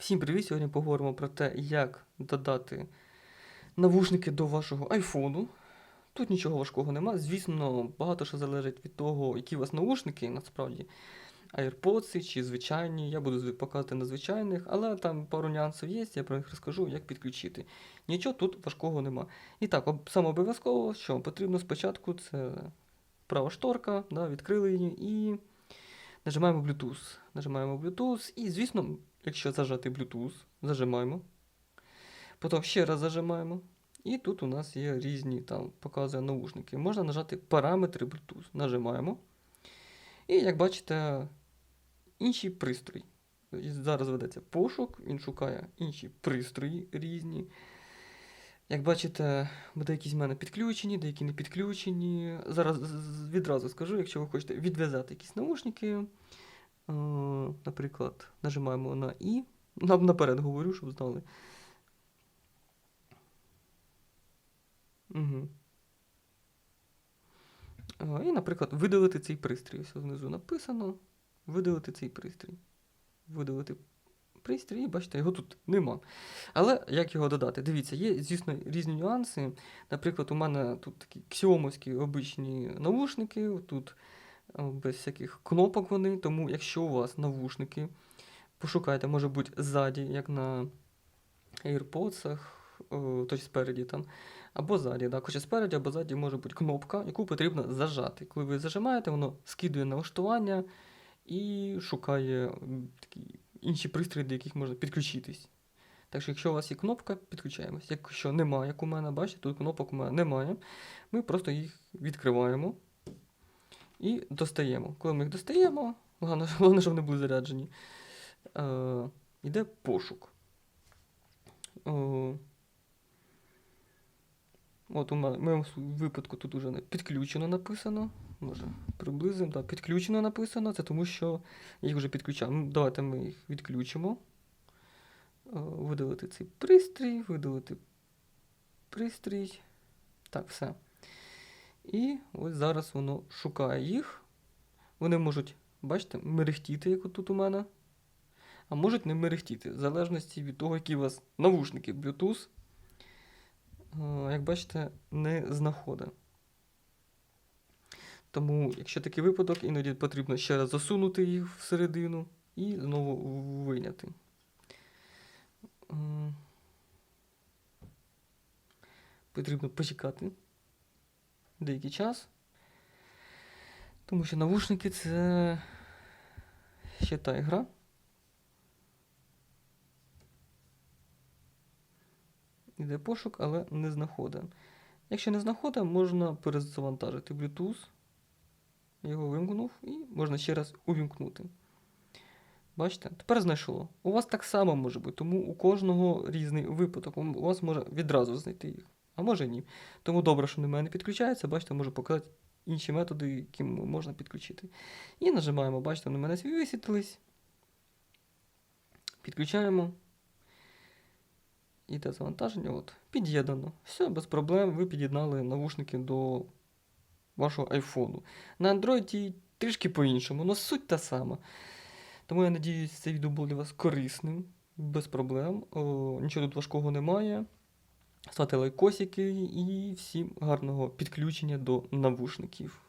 Всім привіт! Сьогодні поговоримо про те, як додати навушники до вашого айфону. Тут нічого важкого нема. Звісно, багато що залежить від того, які у вас наушники, насправді. AirPods чи звичайні. Я буду показувати на звичайних, але там пару нюансів є, я про них розкажу, як підключити. Нічого тут важкого нема. І так, саме обов'язково, що потрібно спочатку, це права шторка, да, відкрили її і нажимаємо Bluetooth. Нажимаємо Bluetooth, і, звісно, якщо зажати Bluetooth, зажимаємо. Потім ще раз зажимаємо. І тут у нас є різні, там показує наушники. Можна нажати параметри Bluetooth. Нажимаємо. І як бачите, інший пристрій. Зараз ведеться пошук, він шукає інші пристрої різні. Як бачите, деякі з мене підключені, деякі не підключені. Зараз відразу скажу, якщо ви хочете відв'язати якісь наушники, наприклад, нажимаємо на І. На- Наперед говорю, щоб знали. Угу. І, наприклад, видалити цей пристрій. Ось внизу написано. Видалити цей пристрій. Видалити пристрій, і бачите, його тут нема. Але як його додати? Дивіться, є, звісно, різні нюанси. Наприклад, у мене тут такі ксіомовські обичні навушники, тут е, без всяких кнопок вони. Тому, якщо у вас навушники, пошукайте, може бути ззаді, як на AirPods, тобто спереді там, або ззаді. Да. Хоча спереді або ззаді може бути кнопка, яку потрібно зажати. Коли ви зажимаєте, воно скидує налаштування і шукає такі інші пристрої, до яких можна підключитись. Так що, якщо у вас є кнопка, підключаємось. Якщо немає, як у мене, бачите, тут кнопок у мене немає. Ми просто їх відкриваємо і достаємо. Коли ми їх достаємо, головне, щоб вони були заряджені, е, йде пошук. О, От у моєму випадку тут уже підключено написано. Може, приблизимо, так, підключено написано. Це тому, що їх вже підключав. Ну, Давайте ми їх відключимо. Е, Видалити цей пристрій, видалити пристрій. Так, все. І ось зараз воно шукає їх. Вони можуть, бачите, мерехтіти, як тут у мене. А можуть не мерехтіти, в залежності від того, які у вас навушники Bluetooth. Е, Як бачите, не знаходить. Тому, якщо такий випадок, іноді потрібно ще раз засунути їх всередину і знову вийняти. Потрібно почекати деякий час. Тому що навушники це ще та ігра. Іде пошук, але не знаходить. Якщо не знаходить, можна перезавантажити Bluetooth. Його вимкнув і можна ще раз увімкнути. Бачите? Тепер знайшло. У вас так само може бути, тому у кожного різний випадок. У вас може відразу знайти їх, а може ні. Тому добре, що на мене не підключається, бачите, можу показати інші методи, яким можна підключити. І нажимаємо, бачите, в мене висвітлились. Підключаємо. Іде завантаження, от, під'єднано. Все, без проблем, ви під'єднали навушники до вашого айфону. На Android трішки по-іншому, але суть та сама. Тому я надіюсь, це відео було для вас корисним, без проблем. О, нічого тут важкого немає. Ставте лайкосики і всім гарного підключення до навушників.